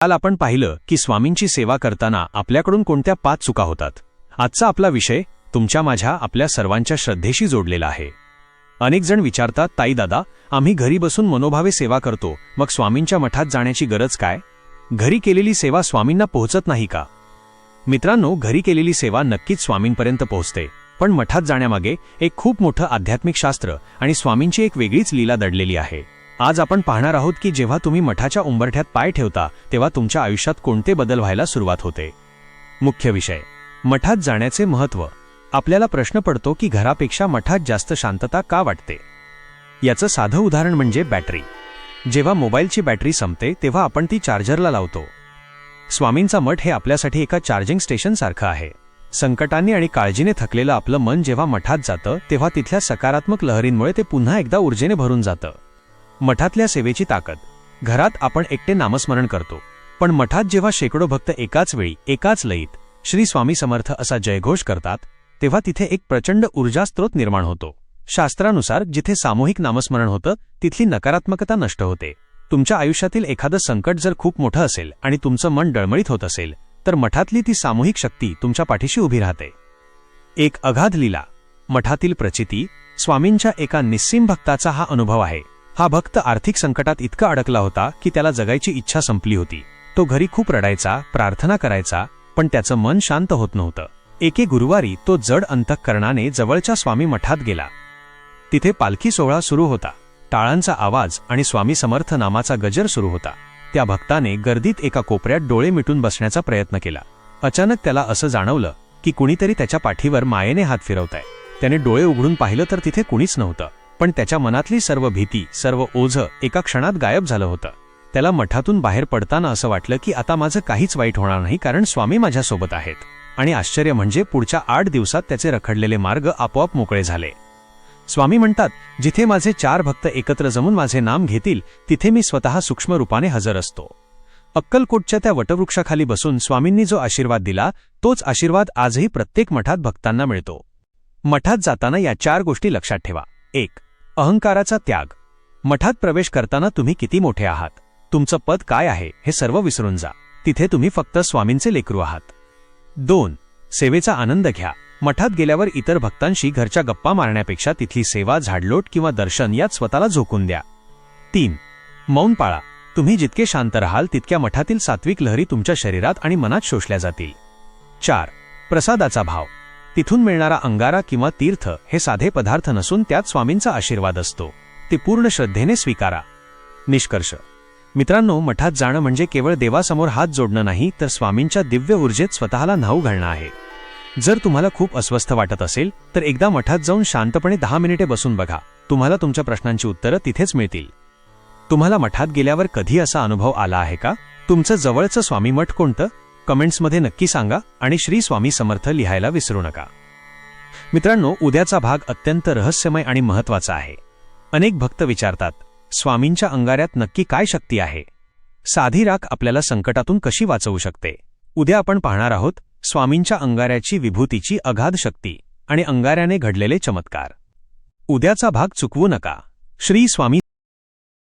काल आपण पाहिलं की स्वामींची सेवा करताना आपल्याकडून कोणत्या पाच चुका होतात. आजचा आपला विषय तुमच्या माझ्या आपल्या सर्वांच्या श्रद्धेशी जोडलेला आहे. अनेक जण विचारतात ताई दादा आम्ही घरी बसून मनोभावे सेवा करतो मग स्वामींच्या मठात जाण्याची गरज काय? घरी केलेली सेवा स्वामींना पोहोचत नाही का? मित्रांनो घरी केलेली सेवा नक्कीच स्वामींपर्यंत पोहोचते पण मठात जाण्यामागे एक खूप मोठं आध्यात्मिक शास्त्र आणि स्वामींची एक वेगळीच लीला दडलेली आहे. आज आपण पाहणार आहोत की जेव्हा तुम्ही मठाच्या उंबरठ्यात पाय ठेवता तेव्हा तुमच्या आयुष्यात कोणते बदल व्हायला सुरुवात होते? मुख्य विषय. मठात जाण्याचे महत्त्व. आपल्याला प्रश्न पडतो की घरापेक्षा मठात जास्त शांतता का वाटते? याचं साधं उदाहरण म्हणजे बॅटरी. जेव्हा मोबाईलची बॅटरी संपते तेव्हा आपण ती चार्जरला लावतो. स्वामींचा मठ हे आपल्यासाठी एका चार्जिंग स्टेशनसारखं आहे. संकटांनी आणि काळजीने थकलेलं आपलं मन जेव्हा मठात जातं तेव्हा तिथल्या सकारात्मक लहरींमुळे ते पुन्हा एकदा ऊर्जेने भरून जातं. मठातल्या सेवेची ताकद. घरात आपण एकटे नामस्मरण करतो. पण मठात जेव्हा शेकडो भक्त एकाच वेळी एकाच लयीत श्री स्वामी समर्थ असा जयघोष करतात तेव्हा तिथे एक प्रचंड ऊर्जास्त्रोत निर्माण होतो. शास्त्रानुसार जिथे सामूहिक नामस्मरण होतं तिथली नकारात्मकता नष्ट होते. तुमच्या आयुष्यातील एखादं संकट जर खूप मोठं असेल आणि तुमचं मन डळमळीत होत असेल तर मठातली ती सामूहिक शक्ती तुमच्या पाठीशी उभी राहते. एक अगाध लीला. मठातील प्रचिती स्वामींच्या एका निस्सीम भक्ताचा हा अनुभव आहे. हा भक्त आर्थिक संकटात इतका अडकला होता की त्याला जगायची इच्छा संपली होती. तो घरी खूप रडायचा प्रार्थना करायचा पण त्याचं मन शांत होत नव्हतं. एके गुरुवारी तो जड अंतःकरणाने जवळच्या स्वामी मठात गेला. तिथे पालखी सोहळा सुरू होता. टाळांचा आवाज आणि स्वामी समर्थ नामाचा गजर सुरू होता. त्या भक्ताने गर्दीत एका कोपऱ्यात डोळे मिटून बसण्याचा प्रयत्न केला. अचानक त्याला असं जाणवलं की कुणीतरी त्याच्या पाठीवर मायेने हात फिरवताय. त्याने डोळे उघडून पाहिलं तर तिथे कुणीच नव्हतं. पण त्याच्या मनातली सर्व भीती सर्व ओझं एका क्षणात गायब झालं होतं. त्याला मठातून बाहेर पडताना असं वाटलं की आता माझं काहीच वाईट होणार नाही कारण स्वामी माझ्यासोबत आहेत. आणि आश्चर्य म्हणजे पुढच्या आठ दिवसात त्याचे रखडलेले मार्ग आपोआप मोकळे झाले. स्वामी म्हणतात जिथे माझे चार भक्त एकत्र जमून माझे नाम घेतील तिथे मी स्वतः सूक्ष्म रूपाने हजर असतो. अक्कलकोटच्या त्या वटवृक्षाखाली बसून स्वामींनी जो आशीर्वाद दिला तोच आशीर्वाद आजही प्रत्येक मठात भक्तांना मिळतो. मठात जाताना या चार गोष्टी लक्षात ठेवा. एक अहंकाराचा त्याग. मठात प्रवेश करताना तुम्ही किती मोठे आहात? तुमचं पद काय आहे? हे सर्व विसरून जा. तिथे तुम्ही फक्त स्वामींचे लेकरू आहात. दोन सेवेचा आनंद घ्या. मठात गेल्यावर इतर भक्तांशी घरच्या गप्पा मारण्यापेक्षा तिथली सेवा झाडलोट किंवा दर्शन यात स्वतःला झोकून द्या. तीन मौन पाळा. तुम्ही जितके शांत राहाल तितक्या मठातील सात्विक लहरी तुमच्या शरीरात आणि मनात शोषल्या जातील. चार प्रसादाचा भाव. तिथून मिळणारा अंगारा किंवा तीर्थ हे साधे पदार्थ नसून त्यात स्वामींचा आशीर्वाद असतो. ते पूर्ण श्रद्धेने स्वीकारा. निष्कर्ष. मित्रांनो मठात जाणं म्हणजे केवळ देवासमोर हात जोडणं नाही तर स्वामींच्या दिव्य ऊर्जेत स्वतःला न्हाऊ घालणं आहे. जर तुम्हाला खूप अस्वस्थ वाटत असेल तर एकदा मठात जाऊन शांतपणे दहा मिनिटे बसून बघा. तुम्हाला तुमच्या प्रश्नांची उत्तरं तिथेच मिळतील. तुम्हाला मठात गेल्यावर कधी असा अनुभव आला आहे का? तुमचं जवळचं स्वामी मठ कोणतं? कमेंट्समध्ये नक्की सांगा आणि श्री स्वामी समर्थ लिहायला विसरू नका. मित्रांनो उद्याचा भाग अत्यंत रहस्यमय आणि महत्त्वाचा आहे. अनेक भक्त विचारतात स्वामींच्या अंगाऱ्यात नक्की काय शक्ती आहे? साधी राख आपल्याला संकटातून कशी वाचवू शकते? उद्या आपण पाहणार आहोत स्वामींच्या अंगाऱ्याची विभूतीची अगाध शक्ती आणि अंगाऱ्याने घडलेले चमत्कार. उद्याचा भाग चुकवू नका. श्री स्वामी